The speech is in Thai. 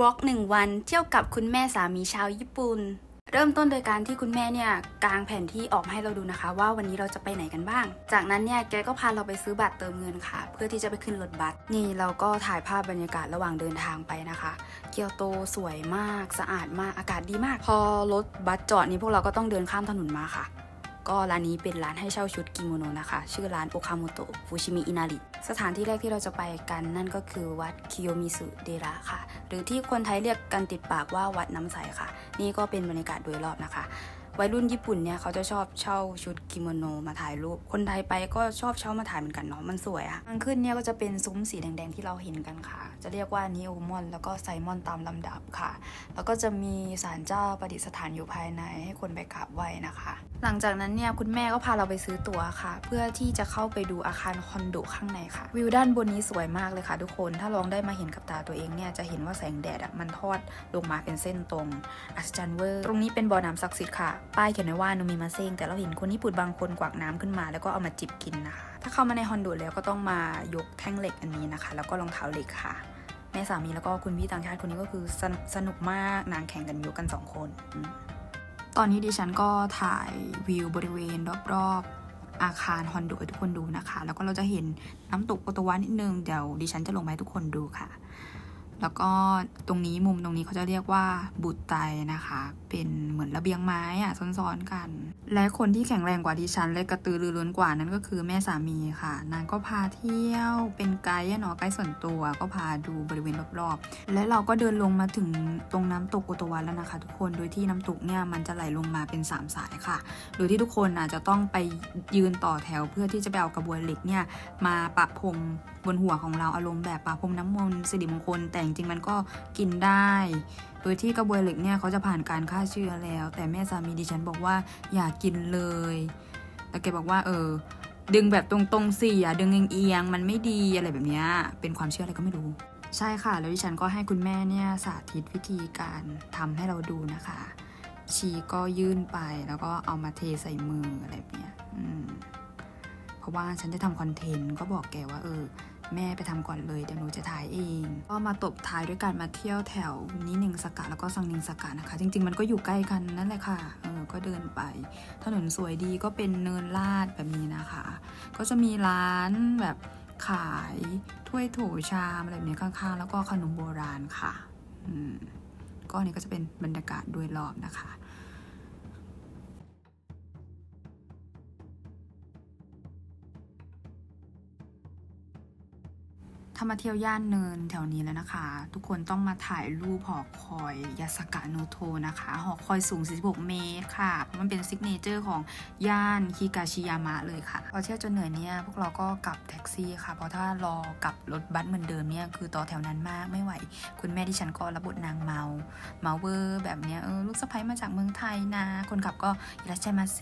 วอล์กหนึ่งวันเที่ยวกับคุณแม่สามีชาวญี่ปุ่น เริ่มต้นโดยการที่คุณแม่เนี่ยกางแผนที่ออกมาให้เราดูนะคะ ว่าวันนี้เราจะไปไหนกันบ้าง จากนั้นเนี่ยแกก็พาเราไปซื้อบัตรเติมเงินค่ะ เพื่อที่จะไปขึ้นรถบัสนี่เราก็ถ่ายภาพบรรยากาศระหว่างเดินทางไปนะคะ เกียวโตสวยมาก สะอาดมากอากาศดีมาก พอรถบัสจอดนี่พวกเราก็ต้องเดินข้ามถนนมาค่ะ ก็ร้านนี้เป็นร้านให้เช่าชุดกิโมโนนะคะ ชื่อร้านโอคาโมโตะฟูชิมิอินาริสถานที่แรกที่เราจะไปกันนั่นก็คือวัดคิโยมิสุเดระค่ะ หรือที่คนไทยเรียกกันติดปากว่าวัดน้ำใสค่ะ นี่ก็เป็นบรรยากาศโดยรอบนะคะ วัยรุ่นญี่ปุ่นเนี่ยเขาจะชอบเช่าชุดกิโมโนมาถ่ายรูป คนไทยไปก็ชอบเช่ามาถ่ายเหมือนกันเนาะมันสวยอะทางขึ้นเนี่ยก็จะเป็นซุ้มสีแดงๆที่เราเห็นกันค่ะ จะเรียกว่านิโอมอน แล้วก็ไซมอนตามลำดับค่ะ แล้วก็จะมีศาลเจ้าประดิษฐานอยู่ภายในให้คนไปกราบไหว้นะคะ หลังจากนั้นเนี่ยคุณแม่ก็พาเราไปซื้อตั๋วค่ะ เพื่อที่จะเข้าไปดูอาคารคอนโดข้างในค่ะ วิวด้านบนนี้สวยมากเลยค่ะ ทุกคนถ้าลองได้มาเห็นกับตาตัวเองเนี่ยจะเห็นว่าแสงแดดอะมันทอดลงมาเป็นเส้นตรงอัศจรรย์เวอร์ตรงนี้เป็นบ่อน้ำศักดิ์สิทธิ์ค่ะป้ายเขียนไว้ว่านูมีมาเซงแต่เราเห็นคนญี่ปุ่นบางคนกวากน้ำขึ้นมา แล้วก็เอามาจิบกินนะคะ ถ้าเข้ามาในฮอนโดแล้วก็ต้องมายกแท่งเหล็กอันนี้นะคะ แล้วก็รองเท้าเหล็กค่ะแม่สามีแล้วก็คุณพี่ต่างชาติคนนี้ก็คือสนสนุกมากนางแข่งกันยกกันสองคน ตอนนี้ดิฉันก็ถ่ายวิวบริเวณรอบๆอาคารฮอนโดให้ทุกคนดูนะคะ แล้วก็เราจะเห็นน้ำตกโอโตวานิดนึงเดี๋ยวดิฉันจะลงมาให้ทุกคนดูค่ะ แล้วก็ตรงนี้มุมตรงนี้เขาจะเรียกว่าบุตรไตนะคะ เป็นเหมือนระเบียงไม้อะซ้อนๆกัน และคนที่แข็งแรงกว่าดิฉันและกระตือรือร้นกว่านั้นก็คือแม่สามีค่ะ นางก็พาเที่ยวเป็นไกด์เนาะไกด์ส่วนตัวก็พาดูบริเวณรอบๆ และเราก็เดินลงมาถึงตรงน้ำตกโอโตวาแล้วนะคะ ทุกคน โดยที่น้ำตกเนี่ยมันจะไหลลงมาเป็นสามสายค่ะ โดยที่ทุกคนอาจจะต้องไปยืนต่อแถวเพื่อที่จะไปเอากระบวยเหล็กเนี่ยมาปะพรมบนหัวของเราอารมณ์แบบปะพรมน้ำมนต์สิริมงคลแต่จริงมันก็กินได้ โดยที่กระบวยเหล็กเนี่ยเขาจะผ่านการฆ่าเชื้อแล้ว แต่แม่สามีดิฉันบอกว่าอย่ากินเลย แต่แกบอกว่า เออ ดึงแบบตรงๆสิอย่าดึงเอียงๆมันไม่ดีอะไรแบบเนี้ยเป็นความเชื่ออะไรก็ไม่รู้ ใช่ค่ะ แล้วดิฉันก็ให้คุณแม่เนี่ยสาธิตวิธีการทำให้เราดูนะคะ ชีก็ยื่นไปแล้วก็เอามาเทใส่มืออะไรแบบเนี้ยอืมเพราะว่าฉันจะทำคอนเทนต์ก็บอกแกว่าเออ แม่ไปทำก่อนเลยเดี๋ยวหนูจะถ่ายเอง ก็มาตบท้ายด้วยการมาเที่ยวแถวนิหนึ่งสกะแล้วก็ซังนิงสกะนะคะ จริง ๆ มันก็อยู่ใกล้กันนั่นแหละค่ะเออก็เดินไป ถนนสวยดีก็เป็นเนินลาดแบบนี้นะคะ ก็จะมีร้านแบบขายถ้วยโถชามอะไรแบบนี้ข้างๆ แล้วก็ขนมโบราณค่ะ อืมก็อันนี้ก็จะเป็นบรรยากาศโดยรอบนะคะ ถ้ามาเที่ยวย่านเนินแถวนี้แล้วนะคะ ทุกคนต้องมาถ่ายรูปหอคอยยาสกะโนโทนะคะ หอคอยสูง 46 เมตรค่ะ เพราะมันเป็นซิกเนเจอร์ของย่านฮิกาชิยามะเลยค่ะ พอเที่ยวจนเหนื่อยเนี่ย พวกเราก็กลับแท็กซี่ค่ะ เพราะถ้ารอกลับรถบัสเหมือนเดิมเนี่ย คือต่อแถวนั้นมากไม่ไหว คุณแม่ที่ฉันก็รับบทนางเมาเมาเวอร์แบบเนี้ยเออลูกสะใภ้มาจากเมืองไทยนะ คนขับก็อิรัชชัยมาเซ